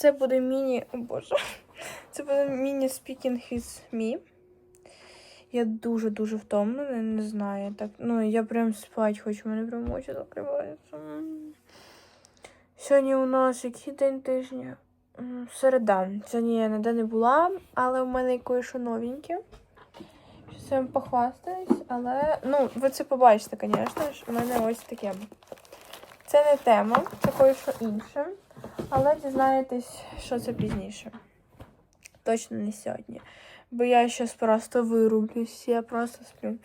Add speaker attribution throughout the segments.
Speaker 1: це буде міні. О боже. Це буде міні speaking with me. Я дуже-дуже втомлена, не знаю. Так, ну, я прям спать хочу, мене прям очі закриваються. Сьогодні у нас який день тижня? Середа. Сьогодні я ніде не була, але у мене кое-що новеньке. Щас я вам похвастаюсь, але. Ну, ви це побачите, звісно ж. У мене ось таке. Це не тема, це кое-що інше. Але дізнаєтесь, що це пізніше. Точно не сьогодні. Бо я зараз просто вирублюсь, я просто сплю.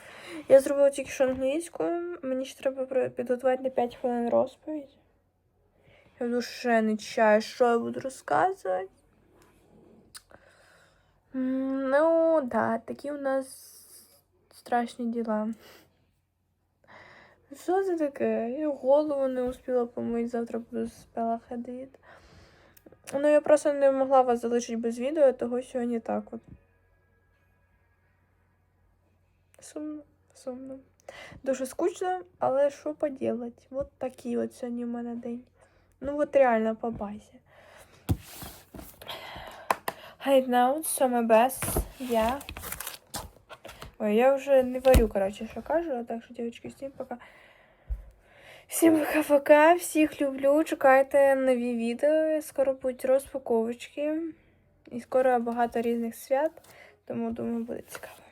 Speaker 1: Я зробила тільки що англійською, мені ще треба підготувати на 5 хвилин розповідь. Я в душе не чаю, що я буду розказувати. Ну, да, такі у нас страшні діла. Що це таке? Я голову не успіла помити, завтра буду спела ходити. Ну, я просто не могла вас залишити без відео, того сьогодні так от. Сумно, сумно. Дуже скучно, але що поділать? От такий от сьогодні в мене день. Ну, от реально по базі. Hide now, саме best, я. Ой, я вже не варю, коротше, що кажу, так що, дівчатки, всім пока. Всім пока-пока, всіх люблю. Чекайте нові відео. Скоро будуть розпаковочки. І скоро багато різних свят, тому думаю, буде цікаво.